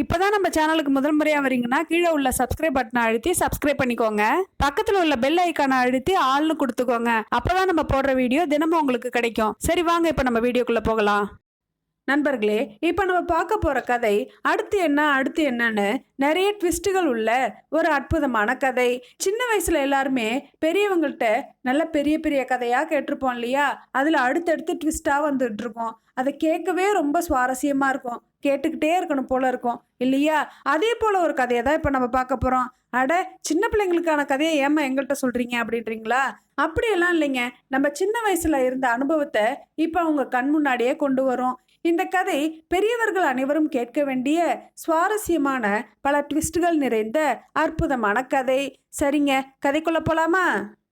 இப்போ தான் நம்ம சேனலுக்கு முதல் முறையாக வரீங்கன்னா கீழே உள்ள சப்ஸ்கிரைப் பட்டனை அழுத்தி சப்ஸ்கிரைப் பண்ணிக்கோங்க. பக்கத்தில் உள்ள பெல் ஐக்கானை அழுத்தி ஆள்னு கொடுத்துக்கோங்க. அப்போ தான் நம்ம போடுற வீடியோ தினமும் உங்களுக்கு கிடைக்கும். சரி வாங்க இப்போ நம்ம வீடியோக்குள்ளே போகலாம். நண்பர்களே இப்போ நம்ம பார்க்க போகிற கதை அடுத்து என்ன அடுத்து என்னன்னு நிறைய ட்விஸ்ட்டுகள் உள்ள ஒரு அற்புதமான கதை. சின்ன வயசில் எல்லாருமே பெரியவங்கள்ட்ட நல்ல பெரிய பெரிய கதையாக கேட்டிருப்போம் இல்லையா? அதில் அடுத்தடுத்து ட்விஸ்ட்டாக வந்துட்டுருக்கோம். அதை கேட்கவே ரொம்ப சுவாரஸ்யமாக இருக்கும். கேட்டுக்கிட்டே இருக்கணும் போல இருக்கும். இல்லையா? அதே போல் ஒரு கதையை தான் இப்போ நம்ம பார்க்க போகிறோம் அட சின்ன பிள்ளைங்களுக்கான கதையை ஏமா எங்கள்கிட்ட சொல்கிறீங்க அப்படின்றீங்களா? அப்படியெல்லாம் இல்லைங்க. நம்ம சின்ன வயசில் இருந்த அனுபவத்தை இப்போ அவங்க கண் முன்னாடியே கொண்டு வரும். இந்த கதை பெரியவர்கள் அனைவரும் கேட்க வேண்டிய சுவாரஸ்யமான பல ட்விஸ்டுகள் நிறைந்த அற்புதமான கதை. சரிங்க கதைக்குள்ள போலாமா?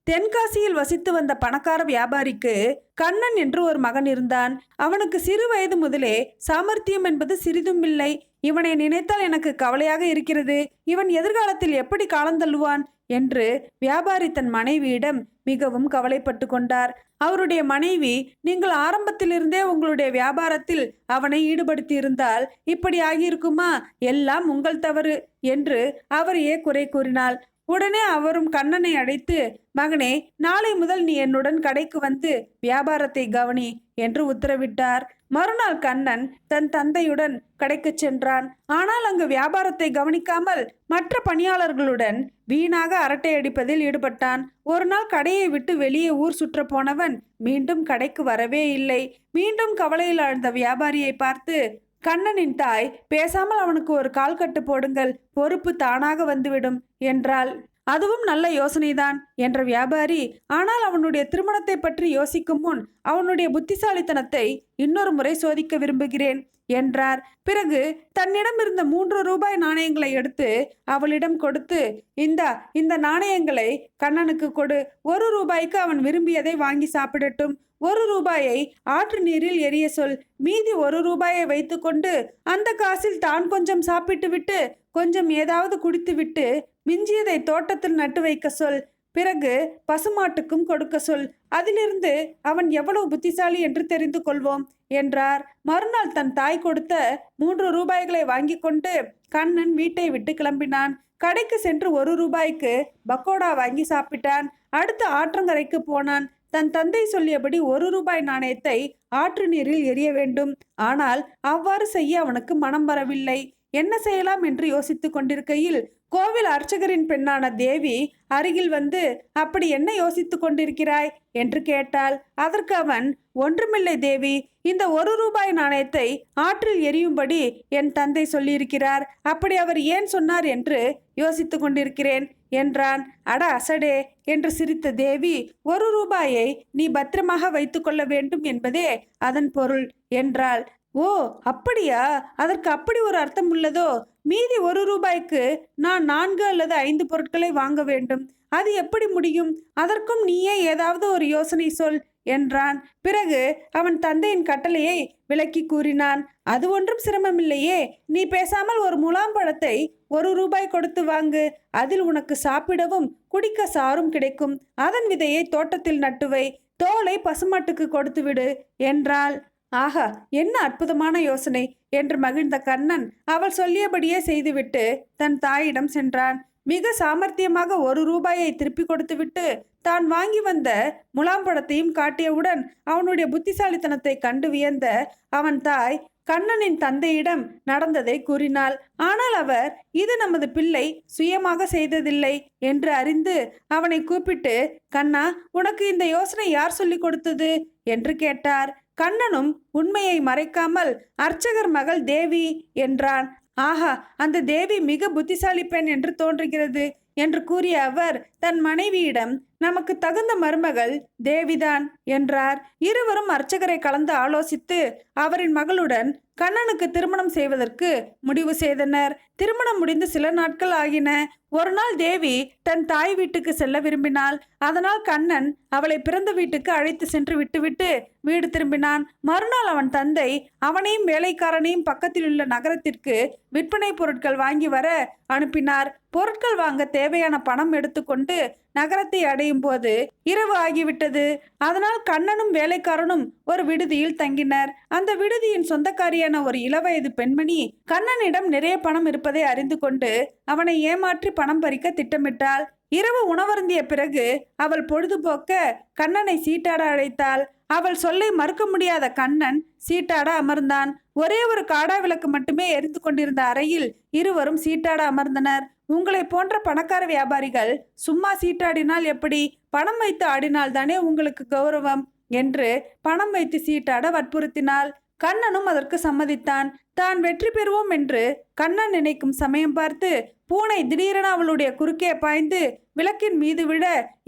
தென்காசியில் வசித்து வந்த பணக்கார வியாபாரிக்கு கண்ணன் என்று ஒரு மகன் இருந்தான். அவனுக்கு சிறு வயது முதலே சாமர்த்தியம் என்பது சிறிதும் இல்லை. இவனை நினைத்தால் எனக்கு கவலையாக இருக்கிறது. இவன் எதிர்காலத்தில் எப்படி காலந்தள்ளுவான் என்று வியாபாரி தன் மனைவியிடம் மிகவும் கவலைப்பட்டு கொண்டார். அவருடைய மனைவி நீங்கள் ஆரம்பத்திலிருந்தே உங்களுடைய வியாபாரத்தில் அவனை ஈடுபடுத்தி இருந்தால் இப்படி ஆகியிருக்குமா? எல்லாம் உங்கள் தவறு என்று அவரையே குறை கூறினாள். உடனே அவரும் கண்ணனை அழைத்து மகனே நாளை முதல் நீ என்னுடன் கடைக்கு வந்து வியாபாரத்தை கவனி என்று உத்தரவிட்டார். மறுநாள் கண்ணன் தன் தந்தையுடன் கடைக்கு சென்றான். ஆனால் அங்கு வியாபாரத்தை கவனிக்காமல் மற்ற பணியாளர்களுடன் வீணாக அரட்டை அடிப்பதில் ஈடுபட்டான். ஒரு நாள் கடையை விட்டு வெளியே ஊர் சுற்ற போனவன் மீண்டும் கடைக்கு வரவே இல்லை. மீண்டும் கவலையில் ஆழ்ந்த வியாபாரியை பார்த்து கண்ணனின் தாய் பேசாமல் அவனுக்கு ஒரு கால் கட்டு போடுங்கள் பொறுப்பு தானாக வந்துவிடும் என்றாள். அதுவும் நல்ல யோசனைதான் என்ற வியாபாரி. ஆனால் அவனுடைய திருமணத்தை பற்றி யோசிக்கும் முன் அவனுடைய புத்திசாலித்தனத்தை இன்னொரு முறை சோதிக்க விரும்புகிறேன் என்றார். பிறகு தன்னிடம் இருந்த மூன்று ரூபாய் நாணயங்களை எடுத்து அவளிடம் கொடுத்து இந்தா இந்த நாணயங்களை கண்ணனுக்கு கொடு. ஒரு ரூபாய்க்கு அவன் விரும்பியதை வாங்கி சாப்பிடட்டும். ஒரு ரூபாயை ஆற்று நீரில் எரிய சொல். மீதி ஒரு ரூபாயை வைத்துக்கொண்டு அந்த காசில் தான் கொஞ்சம் சாப்பிட்டுவிட்டு கொஞ்சம் ஏதாவது குடித்துவிட்டு மிஞ்சியதை தோட்டத்தில் நட்டு வைக்க சொல். பிறகு பசுமாட்டுக்கும் கொடுக்க சொல். அதிலிருந்து அவன் எவ்வளவு புத்திசாலி என்று தெரிந்து கொள்வோம் என்றார். மறுநாள் தன் தாய் கொடுத்த மூன்று ரூபாய்களை வாங்கி கொண்டு கண்ணன் வீட்டை விட்டு கிளம்பினான். கடைக்கு சென்று ஒரு ரூபாய்க்கு பக்கோடா வாங்கி சாப்பிட்டான். அடுத்து ஆற்றங்கரைக்கு போனான். தன் தந்தை சொல்லியபடி ஒரு ரூபாய் நாணயத்தை ஆற்று நீரில் எரிய வேண்டும். ஆனால் அவ்வாறு செய்ய அவனுக்கு மனம் வரவில்லை. என்ன செய்யலாம் என்று யோசித்துக் கொண்டிருக்கையில் கோவில் அர்ச்சகரின் பெண்ணான தேவி அருகில் வந்து அப்படி என்ன யோசித்துக் கொண்டிருக்கிறாய்? என்று கேட்டாள். அதற்கு அவன் ஒன்றுமில்லை தேவி இந்த ஒரு ரூபாய் நாணயத்தை ஆற்றில் எரியும்படி என் தந்தை சொல்லியிருக்கிறார். அப்படி அவர் ஏன் சொன்னார்? என்று யோசித்துக் கொண்டிருக்கிறேன். என்றான். அட அசடே என்று சிரித்த தேவி ஒரு ரூபாயை நீ பத்திரமாக வைத்துக்கொள்ள வேண்டும் என்பதே அதன் பொருள் என்றாள். ஓ அப்படியா? அதற்கு அப்படி ஒரு அர்த்தம் உள்ளதோ? மீதி ஒரு ரூபாய்க்கு நான் நான்கு அல்லது ஐந்து பொருட்களை வாங்க வேண்டும். அது எப்படி முடியும்? அதற்கும் நீயே ஏதாவது ஒரு யோசனை சொல் என்றான். பிறகு அவன் தந்தையின் கட்டளையை விளக்கி கூறினான் அது ஒன்றும் சிரமமில்லையே. நீ பேசாமல் ஒரு முலாம்பழத்தை ஒரு ரூபாய் கொடுத்து வாங்கு. அதில் உனக்கு சாப்பிடவும் குடிக்க சாரும் கிடைக்கும். அதன் விதையை தோட்டத்தில் நட்டுவை. தோலை பசுமாட்டுக்கு கொடுத்து விடு என்றாள். ஆஹா என்ன அற்புதமான யோசனை என்று மகிழ்ந்த கண்ணன் அவள் சொல்லியபடியே செய்துவிட்டு தன் தாயிடம் சென்றான். மிக சாமர்த்தியமாக ஒரு ரூபாயை திருப்பி கொடுத்துவிட்டு தான் வாங்கி வந்த முலாம்பழத்தையும் காட்டியவுடன் அவனுடைய புத்திசாலித்தனத்தை கண்டு வியந்த அவன் தாய் கண்ணனின் தந்தையிடம் நடந்ததை கூறினாள். ஆனால் அவர் இது நமது பிள்ளை சுயமாக செய்ததில்லை என்று அறிந்து அவனை கூப்பிட்டு கண்ணா உனக்கு இந்த யோசனை யார் சொல்லிக் கொடுத்தது? என்று கேட்டார். கண்ணனும் உண்மையை மறைக்காமல் அர்ச்சகர் மகள் தேவி என்றான். ஆஹா அந்த தேவி மிக புத்திசாலி பெண் என்று தோன்றுகிறது என்று கூறிய அவர் தன் மனைவியிடம் நமக்கு தகுந்த மருமகள் தேவிதான் என்றார். இருவரும் அர்ச்சகரை கலந்து ஆலோசித்து அவரின் மகளுடன் கண்ணனுக்கு திருமணம் செய்வதற்கு முடிவு செய்தனர். திருமணம் முடிந்து சில நாட்கள் ஆகின. ஒரு நாள் தேவி தன் தாய் வீட்டுக்கு செல்ல விரும்பினாள். அதனால் கண்ணன் அவளை பிறந்த வீட்டுக்கு அழைத்து சென்று விட்டுவிட்டு வீடு திரும்பினான். மறுநாள் அவன் தந்தை அவனையும் வேலைக்காரனையும் பக்கத்தில் உள்ள நகரத்திற்கு விற்பனை பொருட்கள் வாங்கி வர அனுப்பினார். பொருட்கள் வாங்க தேவையான பணம் எடுத்துக்கொண்டு நகரத்தை அடையும் போது இரவு ஆகிவிட்டது. அதனால் கண்ணனும் வேலைக்காரனும் ஒரு விடுதியில் தங்கினர். அந்த விடுதியின் சொந்தக்காரியான ஒரு இளவயது பெண்மணி கண்ணனிடம் நிறைய பணம் இருப்பதை அறிந்து கொண்டு அவனை ஏமாற்றி பணம் பறிக்க திட்டமிட்டாள். இரவு உணவருந்திய பிறகு அவள் பொழுதுபோக்க கண்ணனை சீட்டாட அழைத்தாள். அவள் சொல்லை மறுக்க முடியாத கண்ணன் சீட்டாட அமர்ந்தான். ஒரே ஒரு காடா விளக்கு மட்டுமே எரிந்து கொண்டிருந்த அறையில் இருவரும் சீட்டாட அமர்ந்தனர். உங்களை போன்ற பணக்கார வியாபாரிகள் சும்மா சீட்டாடினால் எப்படி? பணம் வைத்து ஆடினால் தானே உங்களுக்கு கௌரவம்? என்று பணம் வைத்து சீட்டாட வற்புறுத்தினாள். கண்ணனும் அதற்கு சம்மதித்தான். தான் வெற்றி பெறுவோம் என்று கண்ணன் நினைக்கும் சமயம் பார்த்து பூனை திடீரென அவளுடைய குறுக்கே பாய்ந்து விளக்கின் மீது விழ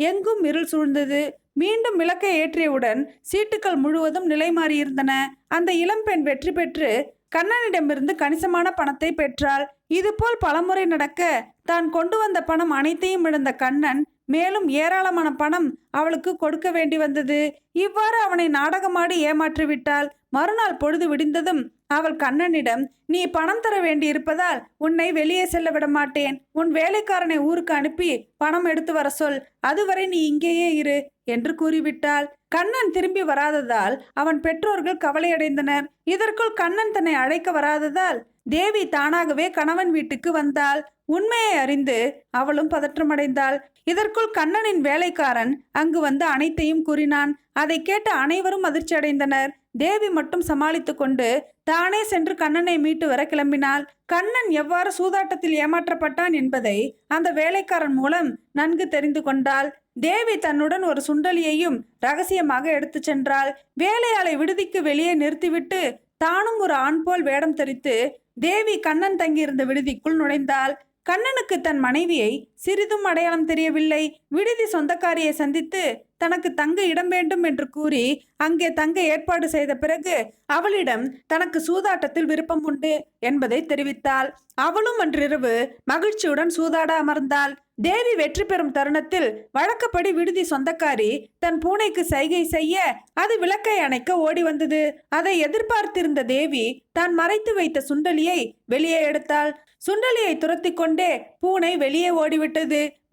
எங்கும் இருள் சூழ்ந்தது. மீண்டும் விளக்கை ஏற்றியவுடன் சீட்டுக்கள் முழுவதும் நிலை மாறியிருந்தன அந்த இளம்பெண் வெற்றி பெற்று கண்ணனிடமிருந்து கணிசமான பணத்தை பெற்றாள். இதுபோல் பலமுறை நடக்க தான் கொண்டு வந்த பணம் அனைத்தையும் இழந்த கண்ணன் மேலும் ஏராளமான பணம் அவளுக்கு கொடுக்க வேண்டி வந்தது. இவ்வாறு அவனை நாடகமாடி ஏமாற்றிவிட்டாள். மறுநாள் பொழுது விடிந்ததும் அவள் கண்ணனிடம் நீ பணம் தர வேண்டி இருப்பதால் உன்னை வெளியே செல்ல விட மாட்டேன். உன் வேலைக்காரனை ஊருக்கு அனுப்பி பணம் எடுத்து வர சொல். அதுவரை நீ இங்கேயே இரு என்று கூறிவிட்டாள். கண்ணன் திரும்பி வராததால் அவன் பெற்றோர்கள் கவலையடைந்தனர். இதற்குள் கண்ணன் தன்னை அழைக்க வராததால் தேவி தானாகவே கணவன் வீட்டுக்கு வந்தாள். உண்மையை அறிந்து அவளும் பதற்றமடைந்தாள். இதற்குள் கண்ணனின் வேலைக்காரன் அங்கு வந்து அனைத்தையும் கூறினான். அதை கேட்ட அனைவரும் அதிர்ச்சி அடைந்தனர் தேவி மட்டும் சமாளித்து கொண்டு தானே சென்று கண்ணனை மீட்டு வர கிளம்பினாள். கண்ணன் எவ்வாறு சூதாட்டத்தில் ஏமாற்றப்பட்டான் என்பதை அந்த வேலைக்காரன் மூலம் நன்கு தெரிந்து கொண்டாள். தேவி தன்னுடன் ஒரு சுண்டலியையும் ரகசியமாக எடுத்துச் சென்றாள். வேலையாளை விடுதிக்கு வெளியே நிறுத்திவிட்டு தானும் ஒரு ஆண் போல் வேடம் தரித்து தேவி கண்ணன் தங்கியிருந்த விடுதிக்குள் நுழைந்தாள். கண்ணனுக்கு தன் மனைவியை சிறிதும் அடையாளம் தெரியவில்லை. விடுதி சொந்தக்காரியை சந்தித்து தனக்கு தங்க இடம் வேண்டும் என்று கூறி அங்கே தங்க ஏற்பாடு செய்த பிறகு அவளிடம் தனக்கு சூதாட்டத்தில் விருப்பம் உண்டு என்பதை தெரிவித்தாள். அவளும் அன்றிரவு மகிழ்ச்சியுடன் சூதாட அமர்ந்தாள். தேவி வெற்றி பெறும் தருணத்தில் வழக்கப்படி விடுதி சொந்தக்காரி தன் பூனைக்கு சைகை செய்ய அது விளக்கை அணைக்க ஓடி வந்தது. அதை எதிர்பார்த்திருந்த தேவி தான் மறைத்து வைத்த சுண்டலியை வெளியே எடுத்தாள். சுண்டலியை துரத்தி கொண்டே பூனை வெளியே ஓடிவிட்டது.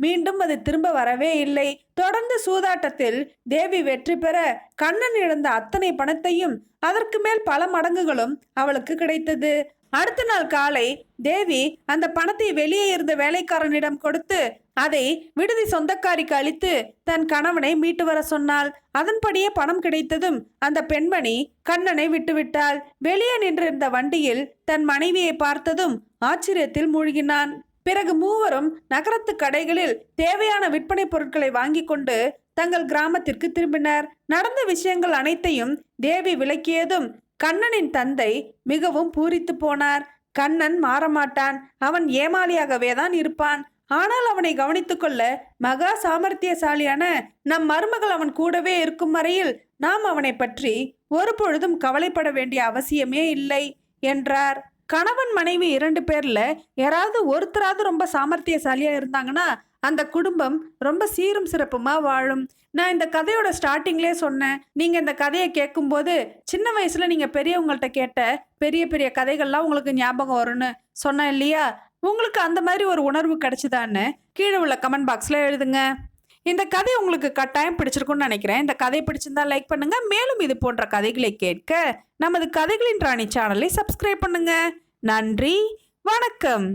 மீண்டும் அது திரும்ப வரவே இல்லை. தொடர்ந்து சூதாட்டத்தில் தேவி வெற்றி பெற கண்ணன் இழந்த அத்தனை பணத்தையும் அதற்கு மேல் பல மடங்குகளும் அவளுக்கு கிடைத்தது. அடுத்த நாள் காலை தேவி அந்த பணத்தை வெளியே இருந்த வேலைக்காரனிடம் கொடுத்து அதை விடுதி சொந்தக்காரிக்கு அளித்து தன் கணவனை மீட்டு வர சொன்னாள். அதன்படியே பணம் கிடைத்ததும் அந்த பெண்மணி கண்ணனை விட்டுவிட்டாள். வெளியே நின்றிருந்த வண்டியில் தன் மனைவியை பார்த்ததும் ஆச்சரியத்தில் மூழ்கினான். பிறகு மூவரும் நகரத்து கடைகளில் தேவையான விற்பனை பொருட்களை வாங்கி கொண்டு தங்கள் கிராமத்திற்கு திரும்பினர். நடந்த விஷயங்கள் அனைத்தையும் தேவி விளக்கியதும் கண்ணனின் தந்தை மிகவும் பூரித்து போனார். கண்ணன் மாறமாட்டான். அவன் ஏமாளியாகவே தான் இருப்பான். ஆனால் அவனை கவனித்துக்கொள்ள மகா சாமர்த்தியசாலியான நம் மருமகள் அவன் கூடவே இருக்கும் வரையில் நாம் அவனை பற்றி ஒரு பொழுதும் கவலைப்பட வேண்டிய அவசியமே இல்லை என்றார். கணவன் மனைவி இரண்டு பேரில் யாராவது ஒருத்தராவது ரொம்ப சாமர்த்தியசாலியாக இருந்தாங்கன்னா அந்த குடும்பம் ரொம்ப சீரும் சிறப்புமாக வாழும்? நான் இந்த கதையோட ஸ்டார்டிங்லேயே சொன்னேன். நீங்கள் இந்த கதையை கேட்கும்போது சின்ன வயசில் நீங்கள் பெரியவங்கள்ட்ட கேட்ட பெரிய பெரிய கதைகள்லாம் உங்களுக்கு ஞாபகம் வரும்னு சொன்னேன் இல்லையா? உங்களுக்கு அந்த மாதிரி ஒரு உணர்வு கிடைச்சிதான்னு கீழே உள்ள கமெண்ட் பாக்ஸில் எழுதுங்க. இந்த கதை உங்களுக்கு கட்டாயம் பிடிச்சிருக்கும்னு நினைக்கிறேன். இந்த கதை பிடிச்சிருந்தா லைக் பண்ணுங்க. மேலும் இது போன்ற கதைகளை கேட்க நமது கதைகளின் ராணி சேனலை சப்ஸ்கிரைப் பண்ணுங்கள் நன்றி வணக்கம்.